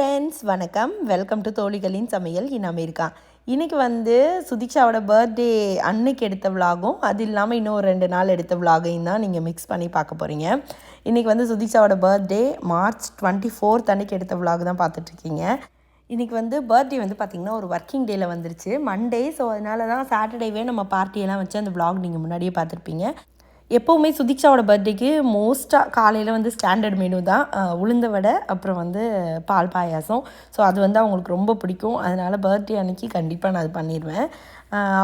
Friends வணக்கம். Welcome to தோழிகளின் சமையல். இன் இருக்கான் இன்றைக்கி வந்து சுதீக்ஷாவோட பர்த்டே அன்னைக்கு எடுத்த விலாகும் அது இல்லாமல் இன்னும் ஒரு ரெண்டு நாள் எடுத்த விலாகையும் தான் நீங்கள் மிக்ஸ் பண்ணி பார்க்க போகிறீங்க இன்றைக்கி வந்து சுதீக்ஷாவோட பர்த்டே மார்ச் டுவெண்ட்டி ஃபோர்த் அன்னைக்கு எடுத்த விலாக் தான் பார்த்துட்ருக்கீங்க இன்றைக்கி வந்து பர்த்டே வந்து பார்த்திங்கன்னா ஒரு ஒர்க்கிங் டேயில் வந்துருச்சு. மண்டே ஸோ அதனால தான் சாட்டர்டேவே நம்ம பார்ட்டியெல்லாம் வச்சு அந்த விலாக் நீங்கள் முன்னாடியே பார்த்துருப்பீங்க. எப்போவுமே சுதீக்ஷாவோட பர்த்டேக்கு மோஸ்ட்டாக காலையில் வந்து ஸ்டாண்டர்ட் மெனு தான். உளுந்த வடை அப்புறம் வந்து பால் பாயாசம். ஸோ அது வந்து அவங்களுக்கு ரொம்ப பிடிக்கும். அதனால் பர்த்டே அன்னைக்கு கண்டிப்பாக நான் அது பண்ணிடுவேன்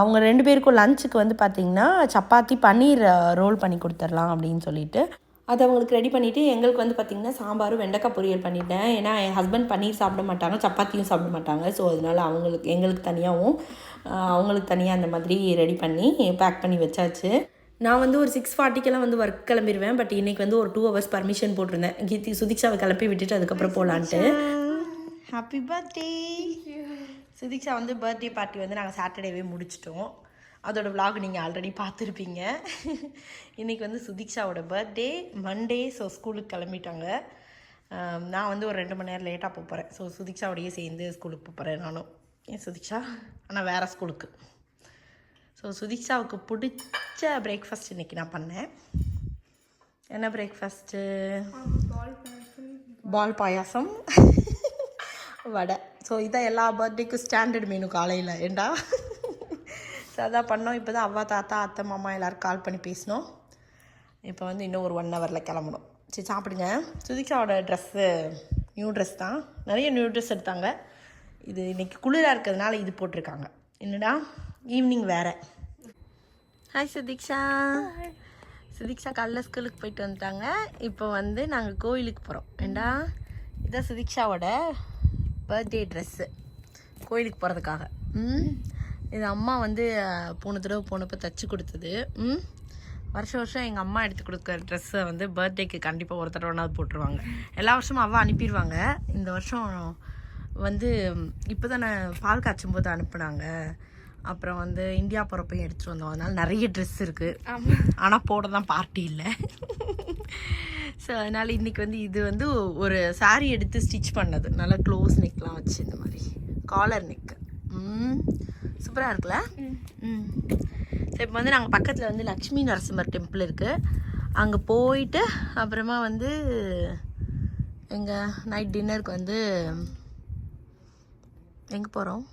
அவங்க ரெண்டு பேருக்கும் லஞ்சுக்கு வந்து பார்த்திங்கன்னா சப்பாத்தி பன்னீர் ரோல் பண்ணி கொடுத்துர்லாம் அப்படின்னு சொல்லிட்டு. அதை அவங்களுக்கு ரெடி பண்ணிவிட்டு எங்களுக்கு வந்து பார்த்திங்கன்னா சாம்பாரும் வெண்டைக்காய் பொரியல் பண்ணிட்டேன். ஏன்னா என் ஹஸ்பண்ட் பன்னீர் சாப்பிட மாட்டாங்க சப்பாத்தியும் சாப்பிட மாட்டாங்க. ஸோ அதனால அவங்களுக்கு எங்களுக்கு தனியாகவும் அவங்களுக்கு தனியாக அந்த மாதிரி ரெடி பண்ணி பேக் பண்ணி வச்சாச்சு. நான் வந்து ஒரு சிக்ஸ் ஃபார்ட்டிக்கெல்லாம் வந்து ஒர்க் கிளம்பிடுவேன் பட் இன்னைக்கு வந்து ஒரு டூ ஹவர்ஸ் பர்மிஷன் போட்டிருந்தேன். கீர்த்தி சுதீக்ஷாவை கிளப்பி விட்டுட்டு அதுக்கப்புறம் போகலான்ட்டு ஹாப்பி பர்த்டே சுதீக்ஷா வந்து பர்த்டே பார்ட்டி வந்து நாங்கள் சாட்டர்டேவே முடிச்சிட்டோம். அதோட vlog நீங்கள் ஆல்ரெடி பார்த்துருப்பீங்க. இன்றைக்கி வந்து சுதீக்ஷாவோட பர்த்டே மண்டே ஸோ ஸ்கூலுக்கு கிளம்பிட்டாங்க. நான் வந்து ஒரு ரெண்டு மணி நேரம் லேட்டாக போக போகிறேன் ஸோ சுதீக்ஷாவோடையே சேர்ந்து ஸ்கூலுக்கு போக போகிறேன் நானும். ஏன் சுதீக்ஷா? ஆனால் வேறு ஸ்கூலுக்கு ஸோ சுதீக்ஷாவுக்கு பிடிச்ச பிரேக்ஃபாஸ்ட் இன்றைக்கி நான் பண்ணேன். என்ன பிரேக்ஃபாஸ்ட்டு பால் பாயாசம். வடை. ஸோ இதான் எல்லா பர்த்டேக்கும் ஸ்டாண்டர்ட் மெனு காலையில். ஏண்டா? ஸோ அதான் பண்ணோம். இப்போ தான் அவ்வா தாத்தா அத்தை மாமா எல்லோரும் கால் பண்ணி பேசினோம். இப்போ வந்து இன்னும் ஒரு ஒன் ஹவரில் கிளம்பணும். சரி சாப்பிடுங்க. சுதிக்ஷாவோட ட்ரெஸ்ஸு நியூ ட்ரெஸ் தான். நிறைய நியூ ட்ரெஸ் எடுத்தாங்க. இது இன்னைக்கு குளிராக இருக்கிறதுனால இது போட்டிருக்காங்க. என்னடா? ஈவினிங் வேறு. ஹாய் சுதீக்ஷா சுதீக்ஷா காலைல ஸ்கூலுக்கு போயிட்டு வந்துட்டாங்க. இப்போ வந்து நாங்கள் கோயிலுக்கு போகிறோம் ஏண்டா? இதான் சுதீக்ஷாவோட பர்த்டே ட்ரெஸ்ஸு கோயிலுக்கு போகிறதுக்காக ம்? இது அம்மா வந்து போன தடவை போனப்போ தச்சு கொடுத்தது. ம்? வருஷம் வருஷம் எங்கள் அம்மா எடுத்து கொடுக்குற ட்ரெஸ்ஸை வந்து பர்த்டேக்கு கண்டிப்பாக ஒரு தடவைனாவது போட்டுருவாங்க. எல்லா வருஷமும் அவள் அனுப்பிடுவாங்க. இந்த வருஷம் வந்து இப்போ தானே பால் காய்ச்சும் போது அனுப்புனாங்க. அப்புறம் வந்து இந்தியா போகிறப்பையும் எடுத்துகிட்டு வந்தோம். அதனால நிறைய ட்ரெஸ் இருக்குது ஆனால் போட தான் பார்ட்டி இல்லை. ஸோ அதனால் இன்றைக்கி வந்து இது வந்து ஒரு saree எடுத்து ஸ்டிச் பண்ணது. நல்லா க்ளோஸ் நெக்லாம் வச்சு இந்த மாதிரி. காலர் நெக் ம். சூப்பராக இருக்குல்ல? ம். ஸோ இப்போ வந்து நாங்கள் பக்கத்தில் வந்து லக்ஷ்மி நரசிம்மர் டெம்பிள் இருக்குது அங்கே போயிட்டு அப்புறமா வந்து எங்கள் நைட் டின்னருக்கு வந்து எங்கே போகிறோம்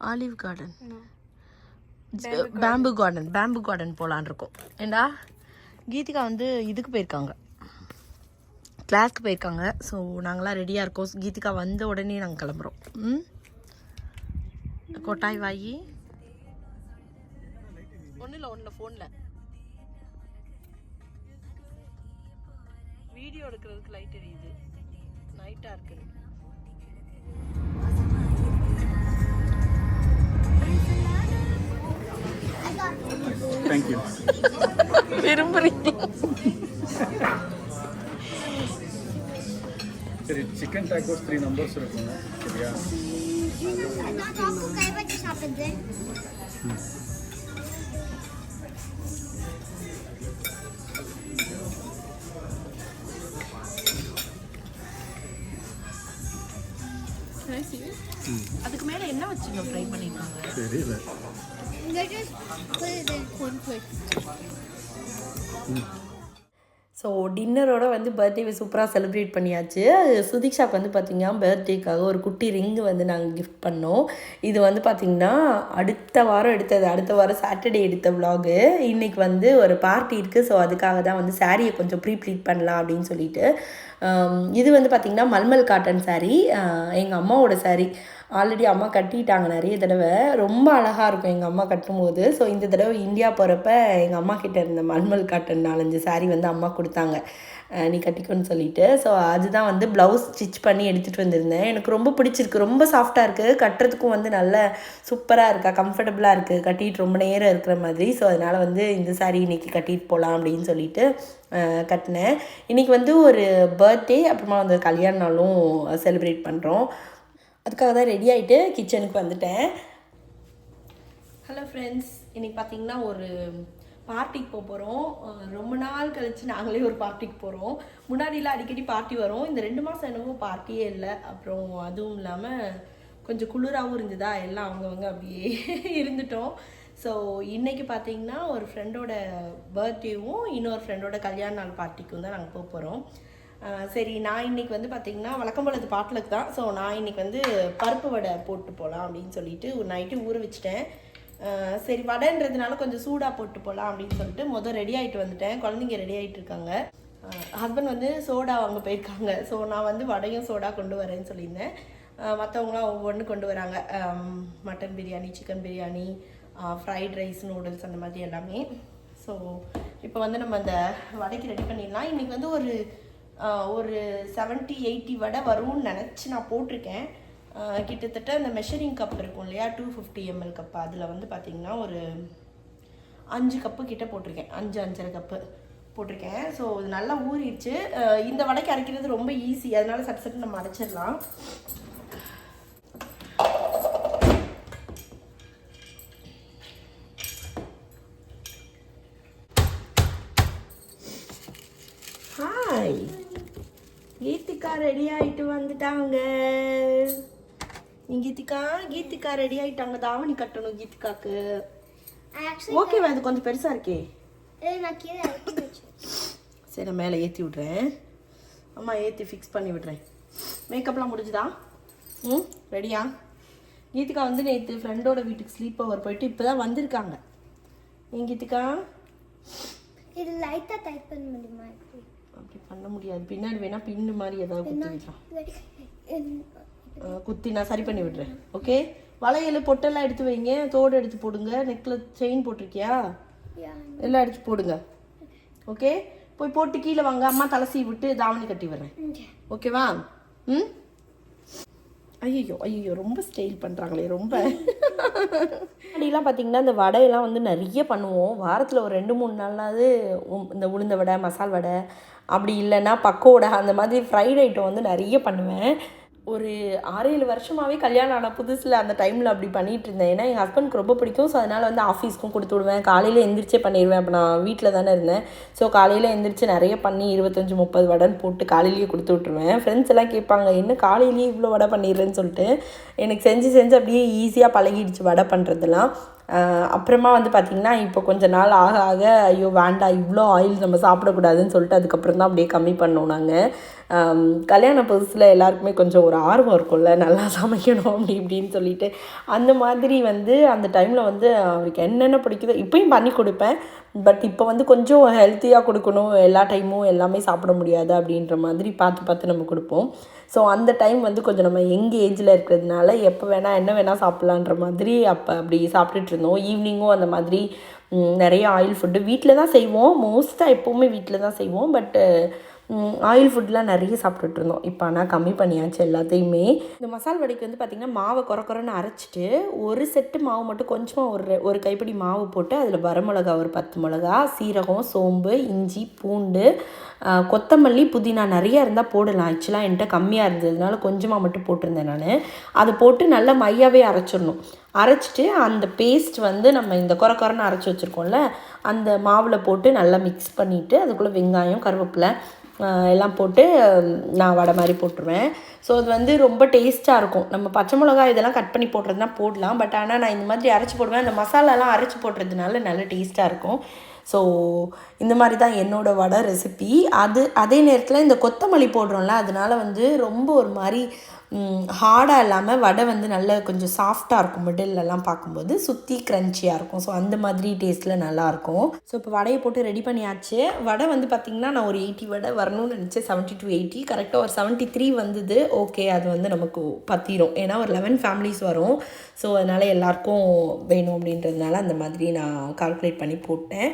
Olive Garden. Bamboo Garden. Bamboo Garden போகலான் இருக்கோம். ஏண்டா? கீதிகா வந்து இதுக்கு போயிருக்காங்க. கிளாஸ்க்கு போயிருக்காங்க. ஸோ நாங்களாம் ரெடியாக இருக்கோம். கீதிகா வந்த உடனே நாங்கள் கிளம்புறோம். ம்? கொட்டாய் வாயி. ஒன்றும் இல்லை ஒன்றில் ஃபோனில் வீடியோ எடுக்கிறதுக்கு லைட் எரியுது. நைட்டாக இருக்குது. தேங்க்யூ விரும்புறீங்க. சரி சிக்கன் டாக்கோஸ் த்ரீ நம்பர்ஸ் இருக்குங்க. சரியா? அதுக்கு மேலே என்ன வச்சுங்க? ஃப்ரை பண்ணிருக்காங்க. தெரியல. They just put it in cornflakes. So டின்னரோட வந்து பர்த்டேவை சூப்பராக செலிப்ரேட் பண்ணியாச்சு. சுதீக்ஷாக்கு வந்து பார்த்திங்கன்னா பர்த்டேக்காக ஒரு குட்டி ரிங்கு வந்து நாங்கள் கிஃப்ட் பண்ணோம். இது வந்து பார்த்திங்கன்னா அடுத்த வாரம் எடுத்தது. அடுத்த வாரம் சாட்டர்டே எடுத்த விலாகு இன்றைக்கி வந்து ஒரு பார்ட்டி இருக்குது ஸோ அதுக்காக தான் வந்து சாரியை கொஞ்சம் ப்ரீ ப்ளீட் பண்ணலாம் அப்படின்னு சொல்லிட்டு. இது வந்து பார்த்திங்கன்னா மல்மல் காட்டன் சாரீ எங்கள் அம்மாவோட சாரீ ஆல்ரெடி அம்மா கட்டிட்டாங்க நிறைய தடவை. ரொம்ப அழகாக இருக்கும் எங்கள் அம்மா கட்டும்போது. ஸோ இந்த தடவை இந்தியா போகிறப்ப எங்கள் அம்மா கிட்டே இருந்த மல்மல் காட்டன் நாலஞ்சு saree வந்து அம்மா கொடுத்தாங்க. நீ கட்டிக்கோன்னு சொல்லிட்டு. ஸோ அதுதான் வந்து ப்ளவுஸ் ஸ்டிச் பண்ணி எடுத்துகிட்டு வந்திருந்தேன். எனக்கு ரொம்ப பிடிச்சிருக்கு. ரொம்ப சாஃப்டாக இருக்குது கட்டுறதுக்கும் வந்து நல்ல சூப்பராக இருக்கா? கம்ஃபர்டபுளாக இருக்குது கட்டிட்டு ரொம்ப நேரம் இருக்கிற மாதிரி. ஸோ அதனால் வந்து இந்த saree இன்றைக்கி கட்டிட்டு போகலாம் அப்படின்னு சொல்லிட்டு கட்டினேன். இன்றைக்கி வந்து ஒரு பர்த்டே அப்புறமா வந்து கல்யாண நாளும் செலிப்ரேட் பண்ணுறோம் அதுக்காக தான் ரெடி ஆகிட்டு கிச்சனுக்கு வந்துட்டேன். ஹலோ ஃப்ரெண்ட்ஸ் இன்றைக்கி பார்த்தீங்கன்னா ஒரு பார்ட்டிக்கு போக போகிறோம் ரொம்ப நாள் கழித்து நாங்களே ஒரு பார்ட்டிக்கு போகிறோம் முன்னாடிலாம் அடிக்கடி பார்ட்டி வரும். இந்த ரெண்டு மாதம் என்னவோ பார்ட்டியே இல்லை. அப்புறம் அதுவும் இல்லாமல் கொஞ்சம் குளிராகவும் இருந்ததா? எல்லாம் அவங்கவங்க அப்படியே இருந்துட்டோம். ஸோ இன்றைக்கி பார்த்தீங்கன்னா ஒரு ஃப்ரெண்டோட பர்த்டேவும் இன்னொரு ஃப்ரெண்டோட கல்யாண நாள் பார்ட்டிக்கும் தான் நாங்கள் போக போகிறோம் சரி நான் இன்னைக்கு வந்து பார்த்தீங்கன்னா வழக்கம் போல இது பாட்டிலுக்கு தான். ஸோ நான் இன்னைக்கு வந்து பருப்பு வடை போட்டு போகலாம் அப்படின்னு சொல்லிட்டு ஒரு நைட்டு ஊற வச்சுட்டேன். சரி வடைன்றதுனால கொஞ்சம் சூடாக போட்டு போகலாம் அப்படின்னு சொல்லிட்டு மொதல் ரெடி ஆகிட்டு வந்துட்டேன். குழந்தைங்க ரெடி ஆகிட்டு இருக்காங்க. ஹஸ்பண்ட் வந்து சோடா வாங்க போயிருக்காங்க. ஸோ நான் வந்து வடையும் சோடா கொண்டு வரேன்னு சொல்லியிருந்தேன். மற்றவங்களாம் ஒவ்வொன்று கொண்டு வராங்க. Mutton biryani chicken biryani fried rice noodles அந்த மாதிரி எல்லாமே. ஸோ இப்போ வந்து நம்ம அந்த வடைக்கு ரெடி பண்ணிடலாம். இன்றைக்கி வந்து ஒரு ஒரு செவன்ட்டி எயிட்டி வடை வரும்னு நினச்சி நான் போட்டிருக்கேன். கிட்டத்தட்ட அந்த மெஷரிங் கப் இருக்கும் இல்லையா? டூ ஃபிஃப்டி எம்எல் கப் அதில் வந்து பார்த்திங்கன்னா ஒரு அஞ்சு கப்பு கிட்ட போட்டிருக்கேன். அஞ்சு அஞ்சரை கப்பு போட்டிருக்கேன். ஸோ இது நல்லா ஊறிடுச்சு. இந்த வடைக்கு அரைக்கிறது ரொம்ப ஈஸி அதனால சட்டு சட்டு நம்ம அரைச்சிடலாம் ஹாய் கீதிகா ரெடி ஆயிட்டு வந்துட்டாங்க. நீ கீதிகா கீதிகா ரெடி ஆயிட்டாங்க தாவணி கட்டணும் கீதிகாக்கு ஓகேவா இது கொஞ்சம் பெருசா இருக்கே. சரி நான் மேலே ஏற்றி விட்றேன். அம்மா ஏற்றி ஃபிக்ஸ் பண்ணி விட்றேன். மேக்கப்லாம் முடிஞ்சுதா? ம் ரெடியா கீதிகா வந்து நேற்று ஃப்ரெண்டோட வீட்டுக்கு ஸ்லீப் ஓவர் போயிட்டு இப்போ தான் வந்திருக்காங்க. ஏன் கீதிகா இது லைட்டாக டைப் பண்ண முடியுமா? அப்படி பண்ண முடியாது. பின்னாடி வேணா பின்னு மாதிரி ஏதாவது குத்தி விடலாம் Like, in- ஆ, குத்தி நான் சரி பண்ணி விடுறேன் ஓகே? வளையல் பொட்டெல்லாம் எடுத்து வைங்க. தோடு எடுத்து போடுங்க. நெக்கில் செயின் போட்டிருக்கியா. எல்லாம் எடுத்து போடுங்க. ஓகே? போய் போட்டு கீழே வாங்க. அம்மா தலை விட்டு தாவணி கட்டி Okay. ஓகேவா? ம்? ஐயோ ஐயோ ரொம்ப ஸ்டைல் பண்ணுறாங்களே ரொம்ப. அப்படிலாம் பார்த்தீங்கன்னா இந்த வடையெல்லாம் வந்து நிறைய பண்ணுவோம். வாரத்தில் ஒரு ரெண்டு மூணு நாள்னாவது இந்த உளுந்த வடை மசால் வடை அப்படி இல்லைன்னா பக்கோடை அந்த மாதிரி ஃப்ரைட் ஐட்டம் வந்து நிறைய பண்ணுவேன். ஒரு ஆறு ஏழு வருஷமாகவே கல்யாணம் ஆன புதுசில் அந்த டைமில் அப்படி பண்ணிட்டு இருந்தேன் ஏன்னா எங்கள் ஹஸ்பண்ட்க்கு ரொம்ப பிடிக்கும். ஸோ அதனால் வந்து ஆஃபீஸ்க்கும் கொடுத்து விடுவேன். காலையில் எந்திரிச்சே பண்ணிடுவேன் அப்போ நான் வீட்டில் தானே இருந்தேன். ஸோ காலையில் எந்திரிச்சு நிறைய பண்ணி இருபத்தஞ்சி முப்பது வடைன்னு போட்டு காலையிலேயே கொடுத்து விட்ருவேன் ஃப்ரெண்ட்ஸ் எல்லாம் கேட்பாங்க என்ன காலையிலேயே இவ்வளோ வடை பண்ணிடுறேன்னு சொல்லிட்டு? எனக்கு செஞ்சு செஞ்சு அப்படியே ஈஸியாக பழகிடுச்சு வடை பண்ணுறதுலாம் அப்புறமா வந்து பார்த்திங்கன்னா இப்போ கொஞ்ச நாள் ஆக ஆக ஐயோ வேண்டாம் இவ்வளோ ஆயில் நம்ம சாப்பிடக்கூடாதுன்னு சொல்லிட்டு அதுக்கப்புறம் தான் அப்படியே கம்மி பண்ணோம் நாங்கள் கல்யாண புதுசில் எல்லாருக்குமே கொஞ்சம் ஒரு ஆர்வம் இருக்கும்ல நல்லா சமைக்கணும் அப்படி இப்படின்னு சொல்லிட்டு. அந்த மாதிரி வந்து அந்த டைமில் வந்து அவருக்கு என்னென்ன பிடிக்குதோ இப்போயும் பண்ணி கொடுப்பேன். பட் இப்போ வந்து கொஞ்சம் ஹெல்த்தியாக கொடுக்கணும் எல்லா டைமும் எல்லாமே சாப்பிட முடியாது அப்படின்ற மாதிரி பார்த்து பார்த்து நம்ம கொடுப்போம். ஸோ அந்த டைம் வந்து கொஞ்சம் நம்ம யங் ஏஜில் இருக்கிறதுனால எப்போ வேணால் என்ன வேணால் சாப்பிட்லான்ற மாதிரி அப்போ அப்படி சாப்பிட்டுட்டு இருந்தோம். ஈவினிங்கும் அந்த மாதிரி நிறைய ஆயில் ஃபுட்டு வீட்டில் தான் செய்வோம். மோஸ்ட்டாக எப்போவுமே வீட்டில் தான் செய்வோம். பட்டு ஆயில் ஃபுட்லாம் நிறைய சாப்பிட்டுட்டு இருந்தோம் இப்போ ஆனால் கம்மி பண்ணியாச்சு எல்லாத்தையுமே. இந்த மசால் வடைக்கு வந்து பார்த்திங்கன்னா மாவை குறை குறைன்னு அரைச்சிட்டு ஒரு செட்டு மாவு மட்டும் கொஞ்சமாக ஒரு ஒரு கைப்பிடி மாவு போட்டு அதில் வரமிளகா ஒரு பத்து மிளகா சீரகம் சோம்பு இஞ்சி பூண்டு கொத்தமல்லி புதினா நிறையா இருந்தால் போடலாம். ஆக்சுவலாக என்கிட்ட கம்மியாக இருந்ததுனால கொஞ்சமாக மட்டும் போட்டிருந்தேன் நான். அதை போட்டு நல்லா மையாவே அரைச்சிடணும். அரைச்சிட்டு அந்த பேஸ்ட் வந்து நம்ம இந்த குறை குறைன்னு அரைச்சி வச்சுருக்கோம்ல அந்த மாவில் போட்டு நல்லா மிக்ஸ் பண்ணிவிட்டு அதுக்குள்ளே வெங்காயம் கருவேப்பிலை எல்லாம் போட்டு நான் வடை மாதிரி போட்டுருவேன். ஸோ அது வந்து ரொம்ப டேஸ்ட்டாக இருக்கும். நம்ம பச்சை மிளகாய் இதெல்லாம் கட் பண்ணி போடுறதுனா போடலாம். பட் ஆனால் நான் இந்த மாதிரி அரைச்சி போடுவேன். அந்த மசாலாலாம் அரைச்சி போடுறதுனால நல்ல டேஸ்ட்டாக இருக்கும். ஸோ இந்த மாதிரி தான் என்னோடய வடை ரெசிபி அது அதே நேரத்தில் இந்த கொத்தமல்லி போடுறோம்ல அதனால வந்து ரொம்ப ஒரு மாதிரி ஹார்டாக இல்லாமல் வடை வந்து நல்ல கொஞ்சம் சாஃப்டாக இருக்கும் மிடில்லலாம் பார்க்கும்போது சுற்றி க்ரன்ச்சியாக இருக்கும். ஸோ அந்த மாதிரி டேஸ்ட்டில் நல்லாயிருக்கும் ஸோ இப்போ வடையை போட்டு ரெடி பண்ணியாச்சு. வடை வந்து பார்த்திங்கன்னா நான் ஒரு எயிட்டி வடை வரணும்னு நினச்சேன். செவன்ட்டி டூ எயிட்டி கரெக்டாக ஒரு செவன்ட்டி த்ரீ வந்தது. ஓகே அது வந்து நமக்கு பத்திரும். ஏன்னா ஒரு லெவன் ஃபேமிலிஸ் வரும். ஸோ அதனால் எல்லாருக்கும் வேணும் அப்படின்றதுனால அந்த மாதிரி நான் கால்குலேட் பண்ணி போட்டேன்.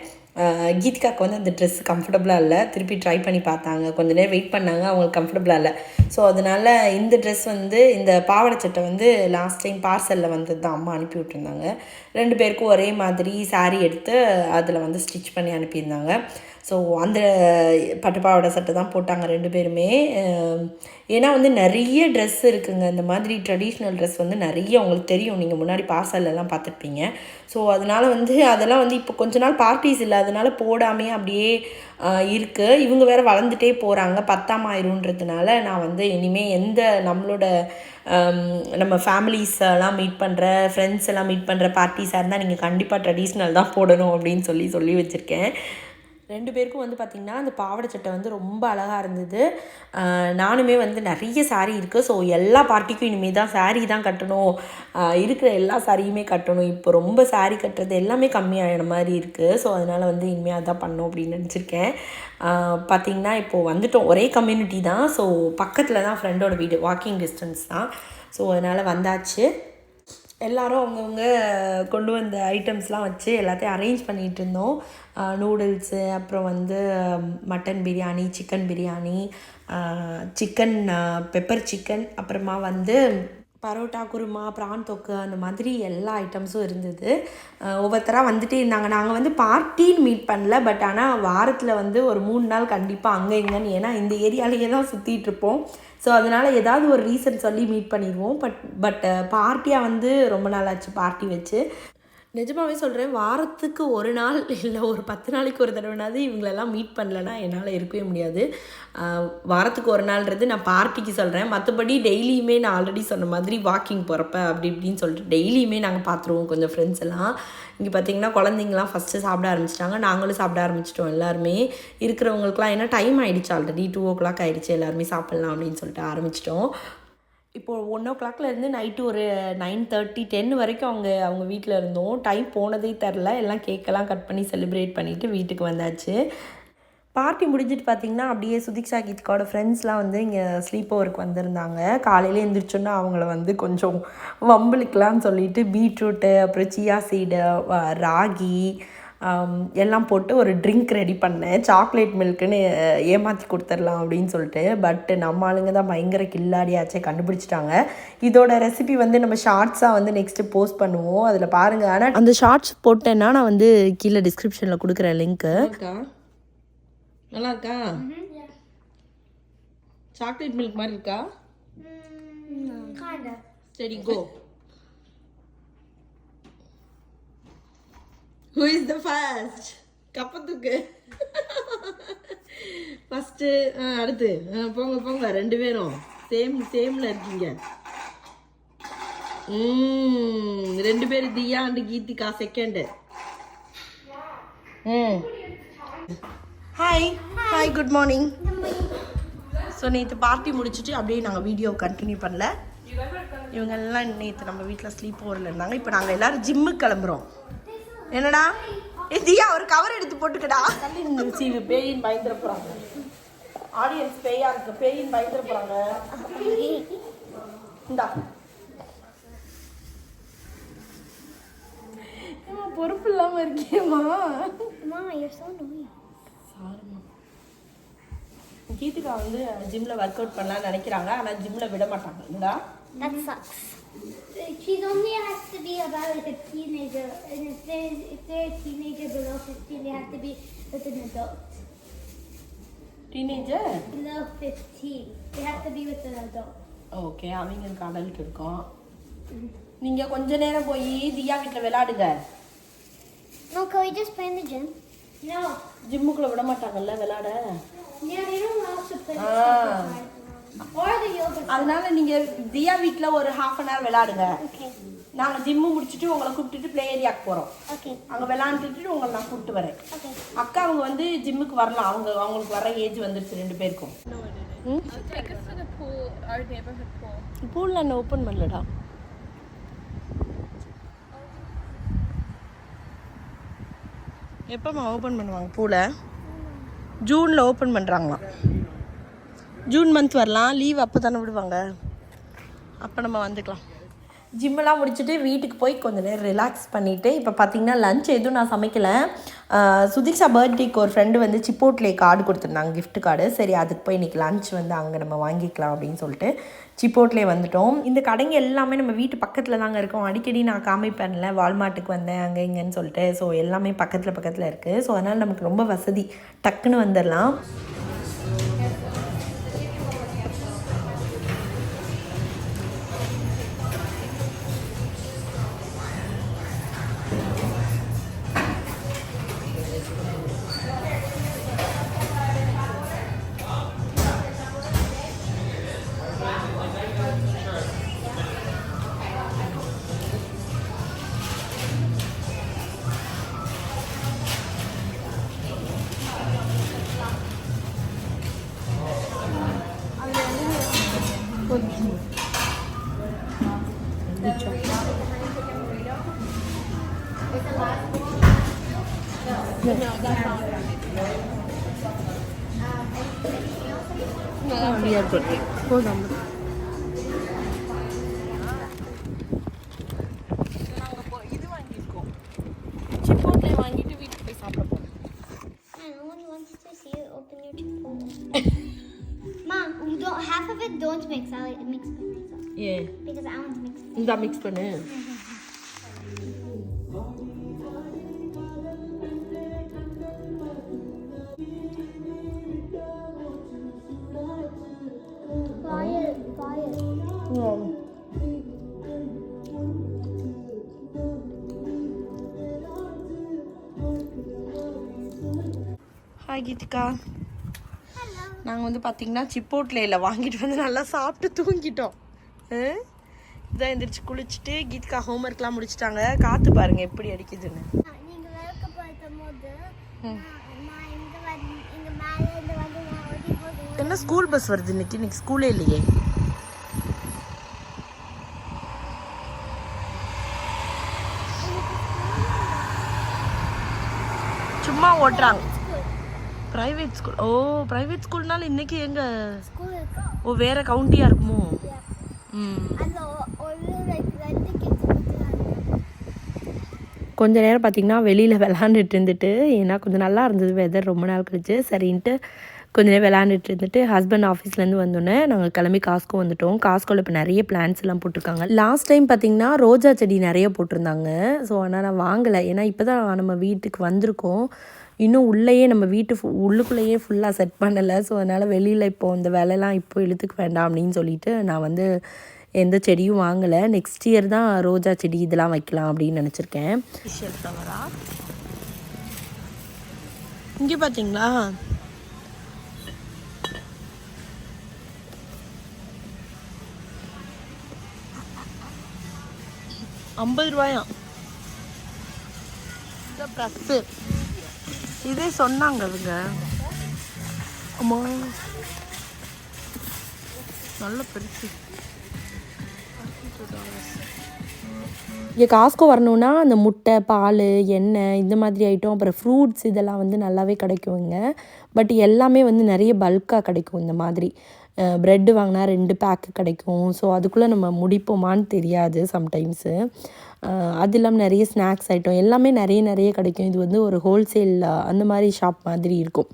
கீதிகாக்கு வந்து அந்த ட்ரெஸ் கம்ஃபர்டபுளாக இல்லை. திருப்பி ட்ரை பண்ணி பார்த்தாங்க. கொஞ்ச நேரம் வெயிட் பண்ணாங்க. அவங்களுக்கு கம்ஃபர்டபுளாக இல்லை. ஸோ அதனால் இந்த ட்ரெஸ் வந்து இந்த பாவாடை சட்டை வந்து லாஸ்ட் டைம் பார்சலில் வந்தது தான் அம்மா அனுப்பி விட்டுருந்தாங்க. ரெண்டு பேருக்கும் ஒரே மாதிரி சாரீ எடுத்து அதில் வந்து ஸ்டிச் பண்ணி அனுப்பியிருந்தாங்க. ஸோ அந்த பட்டுப்பாவோட சட்டை தான் போட்டாங்க ரெண்டு பேருமே. ஏன்னா வந்து நிறைய ட்ரெஸ் இருக்குங்க. இந்த மாதிரி ட்ரெடிஷ்னல் ட்ரெஸ் வந்து நிறைய உங்களுக்கு தெரியும். நீங்கள் முன்னாடி பார்சல்லலாம் பார்த்துருப்பீங்க. ஸோ அதனால் வந்து அதெல்லாம் வந்து இப்போ கொஞ்ச நாள் பார்ட்டிஸ் இல்லை. அதனால் போடாமே அப்படியே இருக்குது இவங்க வேற வளர்ந்துட்டே போகிறாங்க பத்தாம் ஆயிருன்றதுனால நான் வந்து இனிமேல் எந்த நம்மளோட நம்ம ஃபேமிலிஸ் எல்லாம் மீட் பண்ணுற ஃப்ரெண்ட்ஸ் எல்லாம் மீட் பண்ணுற பார்ட்டிஸாக இருந்தால் நீங்கள் கண்டிப்பாக ட்ரெடிஷ்னல் தான் போடணும் அப்படின்னு சொல்லி சொல்லி வச்சுருக்கேன். ரெண்டு பேருக்கும் வந்து பார்த்திங்கன்னா அந்த பாவாடை சட்டை வந்து ரொம்ப அழகாக இருந்தது. நானுமே வந்து நிறைய சாரீ இருக்குது ஸோ எல்லா பார்ட்டிக்கும் இனிமேல் தான் சாரீ தான் கட்டணும். இருக்கிற எல்லா சாரியுமே கட்டணும். இப்போ ரொம்ப சாரீ கட்டுறது எல்லாமே கம்மியான மாதிரி இருக்குது ஸோ அதனால் வந்து இனிமேல் அதான் பண்ணோம் அப்படின்னு நினச்சிருக்கேன். பார்த்திங்கன்னா இப்போது வந்துட்டோம். ஒரே கம்யூனிட்டி தான். ஸோ பக்கத்தில் தான் ஃப்ரெண்டோட வீடு. வாக்கிங் டிஸ்டன்ஸ் தான். ஸோ அதனால் வந்தாச்சு. எல்லாரும் அவங்கவுங்க கொண்டு வந்த ஐட்டம்ஸ்லாம் வச்சு எல்லாத்தையும் அரேஞ்ச் பண்ணிகிட்டு இருந்தோம் நூடுல்ஸு அப்புறம் வந்து mutton biryani chicken biryani chicken pepper chicken அப்புறமா வந்து பரோட்டா குருமா பிரான் தொக்கு அந்த மாதிரி எல்லா ஐட்டம்ஸும் இருந்தது. ஒவ்வொருத்தராக வந்துட்டே இருந்தாங்க. நாங்கள் வந்து பார்ட்டின்னு மீட் பண்ணல பட் ஆனால் வாரத்தில் வந்து ஒரு மூணு நாள் கண்டிப்பாக அங்கே இங்கேன்னு ஏன்னா இந்த ஏரியாலேயே தான் சுற்றிட்டு இருப்போம். ஸோ அதனால் ஏதாவது ஒரு ரீசன் சொல்லி மீட் பண்ணிடுவோம். பட் பட் பார்ட்டியாக வந்து ரொம்ப நாள் ஆச்சு பார்ட்டி வச்சு. நிஜமாகவே சொல்கிறேன் வாரத்துக்கு ஒரு நாள் இல்லை ஒரு பத்து நாளைக்கு ஒரு தடவைனாவது இவங்களெல்லாம் மீட் பண்ணலன்னா என்னால் இருக்கவே முடியாது. வாரத்துக்கு ஒரு நாள்ன்றது நான் பார்ட்டிக்கு சொல்கிறேன் மற்றபடி டெய்லியுமே நான் ஆல்ரெடி சொன்ன மாதிரி வாக்கிங் போகிறப்ப அப்படி இப்படின்னு சொல்லிட்டு டெய்லியுமே நாங்கள் பார்த்துருவோம் கொஞ்சம் ஃப்ரெண்ட்ஸ் எல்லாம். இங்கே பார்த்தீங்கன்னா குழந்தைங்களாம் ஃபஸ்ட்டு சாப்பிட ஆரம்பிச்சிட்டாங்க. நாங்களும் சாப்பிட ஆரம்பிச்சிட்டோம் எல்லாருமே. இருக்கிறவங்களுக்குலாம் ஏன்னா டைம் ஆயிடுச்சு? ஆல்ரெடி டூ ஓ கிளாக் ஆகிடுச்சு எல்லாருமே சாப்பிட்லாம் அப்படின்னு சொல்லிட்டு ஆரம்பிச்சிட்டோம். இப்போது ஒன் ஓ கிளாக்லேருந்து நைட்டு ஒரு நைன் தேர்ட்டி டென் வரைக்கும் அவங்க அவங்க வீட்டில் இருந்தோம். டைம் போனதே தெரில. எல்லாம் கேக்கெல்லாம் கட் பண்ணி செலிப்ரேட் பண்ணிவிட்டு வீட்டுக்கு வந்தாச்சு. பார்ட்டி முடிஞ்சிட்டு பார்த்தீங்கன்னா அப்படியே சுதிக்ஷா கீத்கோட ஃப்ரெண்ட்ஸ்லாம் வந்து இங்கே ஸ்லீப் ஓவருக்கு வந்திருந்தாங்க. காலையில் எழுந்திரிச்சோன்னா அவங்கள வந்து கொஞ்சம் வம்புளுக்கலாம்னு சொல்லிட்டு பீட்ரூட்டு அப்புறம் சியா சீடு ராகி எல்லாம் போட்டு ஒரு ட்ரிங்க் ரெடி பண்ணேன். சாக்லேட் மில்க்குன்னு ஏமாற்றி கொடுத்துடலாம் அப்படின்னு சொல்லிட்டு. பட் நம்ம ஆளுங்க தான் பயங்கர கில்லாடியாச்சே கண்டுபிடிச்சிட்டாங்க. இதோட ரெசிபி வந்து நம்ம ஷார்ட்ஸாக வந்து நெக்ஸ்ட்டு போஸ்ட் பண்ணுவோம். அதில் பாருங்கள் ஆனால் அந்த ஷார்ட்ஸ் போட்டேன்னா நான் வந்து கீழே டிஸ்கிரிப்ஷனில் கொடுக்குறேன் லிங்க்கு நல்லா இருக்கா சாக்லேட் மில்க் மாதிரி இருக்கா. சரி go who is the first கப்பத்துக்கு. First அடுத்து. ஆ, போங்க போங்க. ரெண்டு பேரும். சேம் சேமில் இருக்கீங்க. ரெண்டு பேர் தியா அண்டு கீதிகா செகண்டு ம். Hi hi good morning so நேற்று பார்ட்டி முடிச்சுட்டு அப்படியே நாங்கள் வீடியோ கண்டினியூ பண்ணல. இவங்கெல்லாம் நேற்று நம்ம வீட்டில் ஸ்லீப் ஓவரில் இருந்தாங்க. இப்போ நாங்கள் எல்லாரும் ஜிம்முக்கு கிளம்புறோம். என்னடா? தியா ஒரு கவர் எடுத்து போட்டுக்கடா. சீவு பேயின் பயந்துட போகிறாங்க ஆடியன்ஸ் பேயா இருக்கு பேயின் பயந்துட போகிறாங்க இந்தா. பொறுப்பு இல்லாமல் இருக்கேம்மா கீதிகா வந்து ஜிம்மில் ஒர்க் அவுட் பண்ணலாம்னு நினைக்கிறாங்க ஆனால் ஜிம்மில் விட மாட்டாங்க. sucks. She's only has to be about like a teenager, and if they're if they're a teenager below fifteen, they have to be with an adult. Teenager Below fifteen, they have to be with an adult. Okay அவங்களுக்கு adult இருக்கும் நீங்கள் கொஞ்ச நேரம் போய் தியா வீட்டில் விளையாடுங்க No, can we just play in the gym? No. ஜிம்முக்குள்ளே விட மாட்டாங்கல்ல விளையாட Yeah, they don't allow us to play Ah. அதனால நீங்கள் தியா வீட்டில் ஒரு ஹாஃப் அன் ஹவர் விளையாடுங்க. நாங்கள் ஜிம்மு முடிச்சுட்டு உங்களை கூப்பிட்டுட்டு ப்ளே ஏரியாவுக்கு போகிறோம் Okay. அங்கே விளையாண்டுட்டு உங்களை நான் கூப்பிட்டு வரேன். அக்கா அவங்க வந்து ஜிம்முக்கு வரலாம் அவங்க அவங்களுக்கு வர ஏஜ் வந்துருச்சு ரெண்டு பேருக்கும் pool. பூலில் என்ன ஓப்பன் பண்ணலடா எப்போம்மா ஓப்பன் பண்ணுவாங்க பூலை ஜூனில் ஓப்பன் பண்ணுறாங்களாம் ஜூன் மந்த் வரலாம். லீவ் அப்போ தானே விடுவாங்க. அப்போ நம்ம வந்துக்கலாம். ஜிம்மெல்லாம் முடிச்சுட்டு வீட்டுக்கு போய் கொஞ்ச நேரம் ரிலாக்ஸ் பண்ணிவிட்டு இப்போ பார்த்தீங்கன்னா லஞ்ச் எதுவும் நான் சமைக்கலை. ஆஹ் பர்த்டேக்கு ஒரு ஃப்ரெண்டு வந்து சிப்போட்லே கார்டு கொடுத்துருந்தாங்க கிஃப்ட் கார்டு சரி அதுக்கு போய் இன்றைக்கி லஞ்ச் வந்து அங்கே நம்ம வாங்கிக்கலாம் அப்படின்னு சொல்லிட்டு சிப்போட்லே வந்துட்டோம். இந்த கடைங்க எல்லாமே நம்ம வீட்டு பக்கத்தில் தாங்க இருக்கோம். அடிக்கடி நான் காமிப்பேன்ல வால்மார்ட்டுக்கு வந்தேன் அங்கே இங்கேன்னு சொல்லிட்டு. ஸோ எல்லாமே பக்கத்தில் பக்கத்தில் இருக்குது ஸோ அதனால் நமக்கு ரொம்ப வசதி. டக்குன்னு வந்துடலாம் of it don't mix. I like mix my pizza A because I want to mix. இந்த மிக்ஸ் பண்ணு Fire, fire. ஹாய் கீதிகா நாங்கள் வந்து பார்த்தீங்கன்னா சிப்போட்லேயில் வாங்கிட்டு வந்து நல்லா சாப்பிட்டு தூங்கிட்டோம்? இதான் எந்திரிச்சு குளிச்சுட்டு கீதிகா ஹோம்ஒர்க்லாம் முடிச்சிட்டாங்க. காற்று பாருங்க எப்படி அடிக்குதுன்னு. என்ன ஸ்கூல் பஸ் வருது இன்னைக்கு? இன்னைக்கு ஸ்கூலே இல்லையே. சும்மா ஓட்டுறாங்க. ப்ரைவேட் ஸ்கூல் ஓ ப்ரைவேட் ஸ்கூல்னால இன்னைக்கு எங்க? ஸ்கூல் இருக்கா? ஓ வேற கவுண்டியா இருக்குமோ? கொஞ்ச நேரம் பார்த்தீங்கன்னா வெளியில் விளாண்டுட்டு இருந்துட்டு ஏன்னா கொஞ்சம் நல்லா இருந்தது வெதர் ரொம்ப நாள் கழிச்சு. சரின்ட்டு கொஞ்ச நேரம் விளாண்டுட்டு இருந்துட்டு ஹஸ்பண்ட் ஆஃபீஸ்லேருந்து வந்தோடனே நாங்கள் கிளம்பி காஸ்கோ வந்துட்டோம். காஸ்கோவில் இப்போ நிறைய பிளான்ஸ் எல்லாம் போட்டிருக்காங்க. லாஸ்ட் டைம் பார்த்தீங்கன்னா ரோஜா செடி நிறைய போட்டிருந்தாங்க. ஸோ ஆனால் நான் வாங்கலை. ஏன்னா இப்போ தான் நம்ம வீட்டுக்கு வந்திருக்கோம். இன்னும் உள்ளேயே நம்ம வீட்டு ஃபு- உள்ளுக்குள்ளேயே ஃபுல்லாக செட் பண்ணலை. ஸோ அதனால் வெளியில் இப்போ இந்த வேலைலாம் இப்போ இழுத்துக்க வேண்டாம் அப்படின்னு சொல்லிட்டு நான் வந்து எந்த செடியும் வாங்கலை. நெக்ஸ்ட் இயர் தான் ரோஜா செடி இதெல்லாம் வைக்கலாம் அப்படின்னு நினச்சிருக்கேன். இங்கே பார்த்தீங்களா ஐம்பது ரூபாயா? இந்த ப்ளஸ்ஸு இதே சொன்னாங்க அவங்க அம்மா. நல்ல பெருசு. இங்கே காஸ்கோ வரணுன்னா அந்த முட்டை பால் எண்ணெய் இந்த மாதிரி ஐட்டம் அப்புறம் ஃப்ரூட்ஸ் இதெல்லாம் வந்து நல்லாவே கிடைக்குங்க. பட் எல்லாமே வந்து நிறைய பல்காக கிடைக்கும் இந்த மாதிரி. ப்ரெட்டு வாங்கினா ரெண்டு பேக்கு கிடைக்கும். ஸோ அதுக்குள்ளே நம்ம முடிப்போமான்னு தெரியாது சம்டைம்ஸு அது இல்லாமல் நிறைய ஸ்நாக்ஸ் ஐட்டம் எல்லாமே நிறைய நிறைய கிடைக்கும். இது வந்து ஒரு ஹோல்சேல் அந்த மாதிரி ஷாப் மாதிரி இருக்கும்.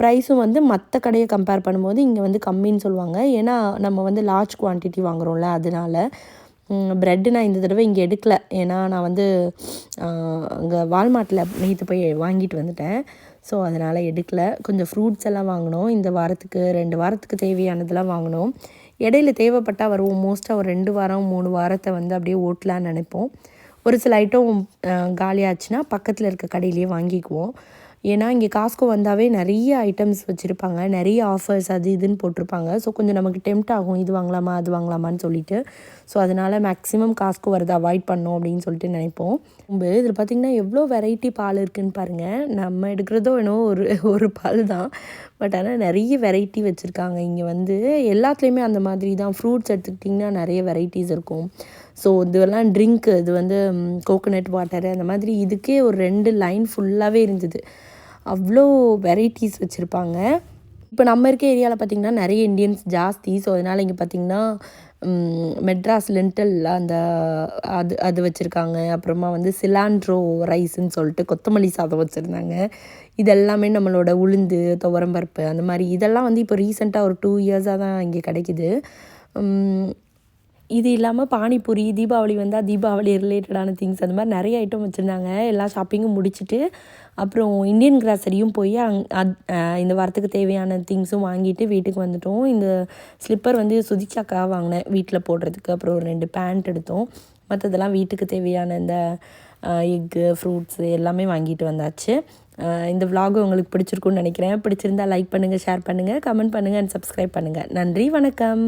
ப்ரைஸும் வந்து மற்ற கடையை கம்பேர் பண்ணும்போது இங்கே வந்து கம்மின்னு சொல்லுவாங்க. ஏன்னா நம்ம வந்து லார்ஜ் குவான்டிட்டி வாங்குறோம்ல அதனால ப்ரெட்டு நான் இந்த தடவை இங்கே எடுக்கல. ஏன்னா நான் வந்து அங்கே வால்மார்ட்டில் நேற்று போய் வாங்கிட்டு வந்துட்டேன். ஸோ அதனால் எடுக்கல. கொஞ்சம் ஃப்ரூட்ஸ் எல்லாம் வாங்கினோம். இந்த வாரத்துக்கு ரெண்டு வாரத்துக்கு தேவையானதெல்லாம் வாங்கினோம். இடையில தேவைப்பட்டால் வருவோம். மோஸ்ட்டாக ஒரு ரெண்டு வாரம் மூணு வாரத்தை வந்து அப்படியே ஓட்டலான்னு நினைப்போம். ஒரு சில ஐட்டம் காலியாச்சுன்னா பக்கத்தில் இருக்க கடையிலேயே வாங்கிக்குவோம். ஏன்னா இங்கே காஸ்கோ வந்தாவே நிறைய ஐட்டம்ஸ் வச்சுருப்பாங்க. நிறைய ஆஃபர்ஸ் அது இதுன்னு போட்டிருப்பாங்க. ஸோ கொஞ்சம் நமக்கு டெம்ட் ஆகும். இது வாங்கலாமா அது வாங்கலாமான்னு சொல்லிட்டு. ஸோ அதனால் மேக்ஸிமம் காஸ்கோ வரதை அவாய்ட் பண்ணோம் அப்படின்னு சொல்லிட்டு நினைப்போம். ரொம்ப இதில் பார்த்திங்கன்னா எவ்வளோ வெரைட்டி பால் இருக்குதுன்னு பாருங்கள் நம்ம எடுக்கிறதோ என்னவோ ஒரு ஒரு பால் தான். பட் ஆனால் நிறைய வெரைட்டி வச்சுருக்காங்க. இங்கே வந்து எல்லாத்துலேயுமே அந்த மாதிரி தான். ஃப்ரூட்ஸ் எடுத்துக்கிட்டிங்கன்னா நிறைய வெரைட்டிஸ் இருக்கும். ஸோ இதுவெல்லாம் ட்ரிங்க்கு இது வந்து கோகோனட் வாட்டர் அந்த மாதிரி இதுக்கே ஒரு ரெண்டு லைன் ஃபுல்லாகவே இருந்தது. அவ்வளோ வெரைட்டிஸ் வச்சுருப்பாங்க. இப்போ நம்ம இருக்க ஏரியாவில் பார்த்திங்கன்னா நிறைய இந்தியன்ஸ் ஜாஸ்தி. ஸோ அதனால் இங்கே பார்த்திங்கன்னா மெட்ராஸ் லிண்டல் அந்த அது அது வச்சுருக்காங்க. அப்புறமா வந்து சிலாண்ட்ரோ ரைஸ்ன்னு சொல்லிட்டு கொத்தமல்லி சாதம் வச்சுருந்தாங்க. இது எல்லாமே நம்மளோட உளுந்து துவரம்பருப்பு அந்த மாதிரி. இதெல்லாம் வந்து இப்போ ரீசெண்டாக ஒரு டூ இயர்ஸாக தான் இங்கே கிடைக்குது. இது இல்லாமல் பானிபூரி தீபாவளி வந்தால் தீபாவளி ரிலேட்டடான திங்ஸ் அந்த மாதிரி நிறைய ஐட்டம் வச்சுருந்தாங்க. எல்லா ஷாப்பிங்கும் முடிச்சுட்டு அப்புறம் இந்தியன் கிராசரியும் போய் அங் அத் இந்த வாரத்துக்கு தேவையான திங்ஸும் வாங்கிட்டு வீட்டுக்கு வந்துட்டோம். இந்த ஸ்லிப்பர் வந்து சுதிச்சாக்கா வாங்கினேன் வீட்டில் போடுறதுக்கு. அப்புறம் ஒரு ரெண்டு பேண்ட் எடுத்தோம். மற்றதெல்லாம் வீட்டுக்கு தேவையான இந்த எக்கு ஃப்ரூட்ஸு எல்லாமே வாங்கிட்டு வந்தாச்சு. இந்த விலாகு உங்களுக்கு பிடிச்சிருக்குன்னு நினைக்கிறேன். பிடிச்சிருந்தா லைக் பண்ணுங்கள் ஷேர் பண்ணுங்கள் கமெண்ட் பண்ணுங்கள் அண்ட் சப்ஸ்கிரைப் பண்ணுங்கள் நன்றி வணக்கம்.